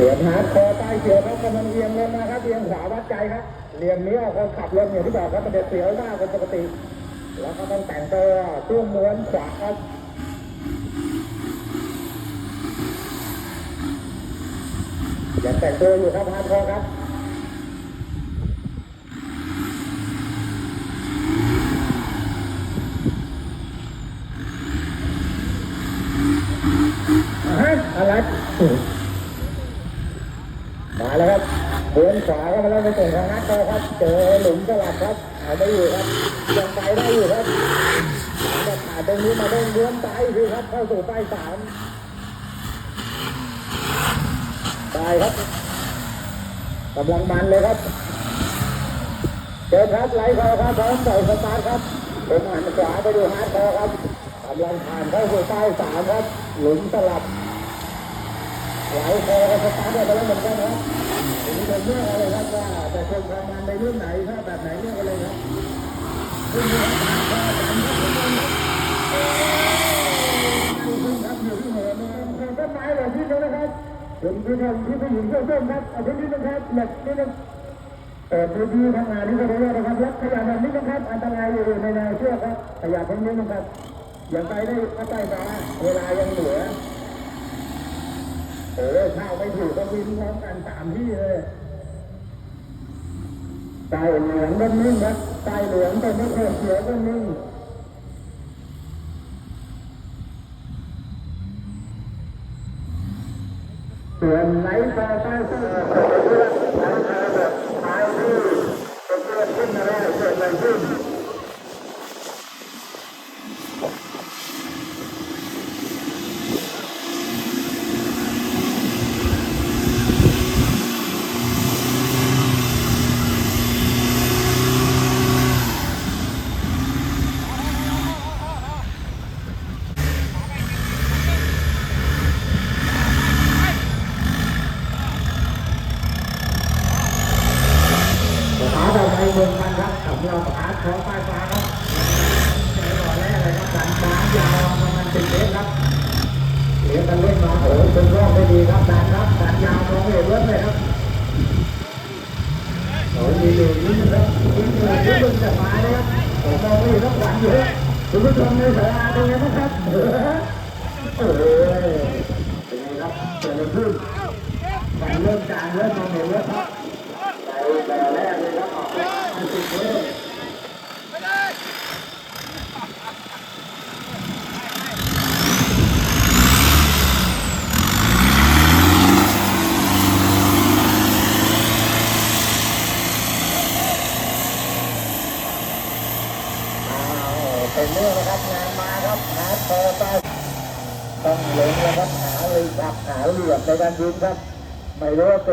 เสียบฮาร์ดคอใต้เสียบครับกำลังเอียงลงมาครับเอียงขวาวัดใจครับเหลี่ยมนี้เอาคนขับลงอย่างที่บอกครับมันจะเสียวมากเป็นปกติ แล้วก็ต้องแต่งตัวช่วงม้วนขวาครับยังแต่งตัวอยู่ครับฮาร์ดคอครับฮะอะไร มาแล้วครับเดินขวาก็มาแล้วไปส่งทางนัดครับ เจอหลุมสลับครับเอาไม่อยู่ครับยังไปได้อยู่ครับหลังจากผ่านตรงนี้มาได้เลี้ยนไปคือครับ เข้าสู่ป้ายสามไปครับกำลังมันเลยครับเดินครับไหลคอครับพร้อมใส่สตาร์ทครับผมหันขวาไปดูฮาร์ดคอครับกำลังผ่านเข้าสู่ป้ายสามครับ หลุมสลับ หลายคอก็สตาร์ทได้ไปแล้วเหมือนกันครับผมจะเลือกอะไรครับว่าจะชมความมันในเรุ่นไหนถ้าแบบไหนเลือกอะไรครับรุ่นครับสามข้อสามครับทุกคนครับอยู่ที่หัวนะครับต้นไม้แบบนี้นะครับผมคือคนที่ผู้หญิงเสื้อส้มครับเอาพื้นที่นะครับหลบนิดนึงเปิดพื้นที่ทำงานนี้ก็ได้นะครับรับขยับแบบนี้นะครับอันตรายอยู่ในแนวเชือกครับขยับตรงนี้นะครับอย่าไปได้ก็ใต้ฟ้าเวลายังเหลือ โอ้ยเข้าไม่ถูกก็วิ่งพร้อมกันสามที่เลยใต้เหลืองก็นิ่งครับใต้เหลืองก็ไม่เคยเสียก็นิ่งส่วนไหนพอใต้ที่เพื่อนไหนพอแบบท้ายที่เป็นเพื่อนขึ้นมาแล้วเกิดอะไรขึ้น ขาต่อไปเมืองพั นครับสำหรับขาของป้ายฟ้าครับเจอก่อแรกเลยครับสันฟ้ายาวประมาณสิบเมตรครับเลี้ยงกันเล่นมาโอ้โหเป็นรอบได้ดีครับสันครับสันยาวมองไม่เห็นรถเลยครับโอ้ยมีอยู่นิดนึงครับนิดนึงนิดนึงจะมาเลยครับผมมองไม่เห็นรถหวังอยู่คุณผู้ชมในสายตาเป็นไงบ้างครับเออเป็นไงครับเกิดอะไรขึ้นไฟเริ่มจางเริ่มมองเห็นรถครับไปแต่ เมตรเป็นเรื่องนะครับงานมาครับหาเธอไปต้องลงแล้วครับหาเลยครับหาเหลี่ยมในการยิงครับไม่รู้ว่าเกิด